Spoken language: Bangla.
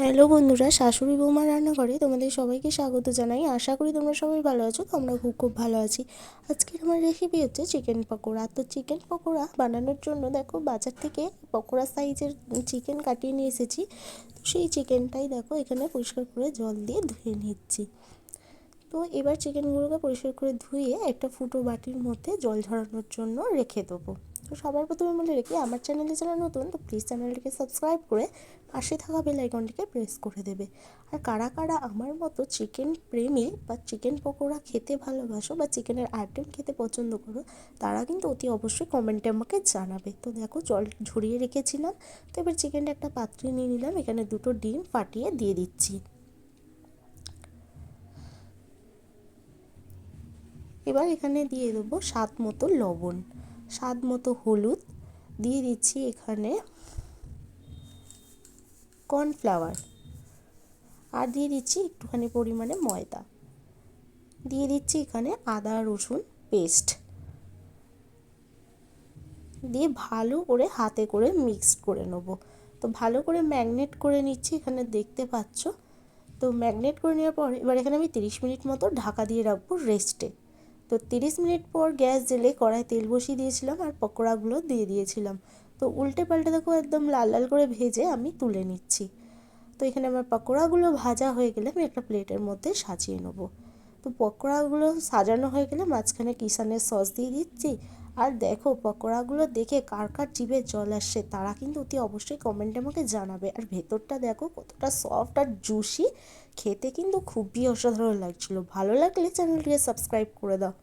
হ্যালো বন্ধুরা, শাশুড়ি বৌমা রান্নাঘরে তোমাদের সবাইকে স্বাগত জানাই। আশা করি তোমরা সবাই ভালো আছো তোমরা খুব খুব ভালো আছি। আজকের আমার রেসিপি হচ্ছে চিকেন পকোড়া। তো চিকেন পকোড়া বানানোর জন্য দেখো বাজার থেকে পকোড়া সাইজের চিকেন কাটিয়ে নিয়ে এসেছি। তো সেই চিকেনটাই দেখো এখানে পরিষ্কার করে জল দিয়ে ধুয়ে নিচ্ছি। তো এবার চিকেনগুলোকে পরিষ্কার করে ধুয়ে একটা ফুটো বাটির মধ্যে জল ঝরানোর জন্য রেখে দেবো। তো সবার প্রথমে বলে রেখে, আমার চ্যানেলে যারা নতুন, তো প্লিজ চ্যানেলটিকে সাবস্ক্রাইব করে পাশে থাকা বেল আইকনটিকে প্রেস করে দেবে। আর কারা কারা আমার মতো চিকেন প্রেমী বা চিকেন পকোড়া খেতে ভালোবাসো বা চিকেনের আইটেম খেতে পছন্দ করো, তারা কিন্তু অতি অবশ্যই কমেন্টে আমাকে জানাবে। তো দেখো, জল ঝরিয়ে রেখেছিলাম, তো এবার চিকেনটা একটা পাত্রে নিয়ে নিলাম, এখানে দুটো ডিম ফাটিয়ে দিয়ে দিচ্ছি। এবার এখানে দিয়ে দেবো স্বাদ মতো লবণ। স্বাদ মতো হলুদ দিয়ে দিচ্ছি এখানে কর্নফ্লাওয়ার। আর দিয়ে দিচ্ছি একটুখানি পরিমাণে ময়দা। দিয়ে দিচ্ছি এখানে আদা, রসুন পেস্ট। দিয়ে ভালো করে হাতে করে মিক্স করে নেব। তো ভালো করে ম্যাগনেট করে নিচ্ছি এখানে দেখতে পাচ্ছ। তো ম্যাগনেট করে নেওয়ার পর এবার এখানে আমি তিরিশ মিনিট মতো ঢাকা দিয়ে রাখব রেস্টে। তো তিরিশ মিনিট পর গ্যাস জেলে কড়াই তেল বসিয়ে দিয়েছিলাম আর পকোড়াগুলো দিয়ে দিয়েছিলাম। তো উল্টে পাল্টে দেখো একদম লাল লাল করে ভেজে আমি তুলে নিচ্ছি। তো এখানে আমার পকোড়াগুলো ভাজা হয়ে গেলে আমি একটা প্লেটের মধ্যে সাজিয়ে নেব। তো পকোড়াগুলো সাজানো হয়ে গেলে মাঝখানে কিষানের সস দিয়ে দিচ্ছি। আর দেখো পকোড়াগুলো দেখে কার কার জিভে জল আসছে তারা কিন্তু অতি অবশ্যই কমেন্টে আমাকে জানাবে। আর ভেতরটা দেখো কতটা সফট আর জুসি খেতে কিন্তু খুবই অসাধারণ লাগছিল। ভালো লাগলে চ্যানেলটিকে সাবস্ক্রাইব করে দাও।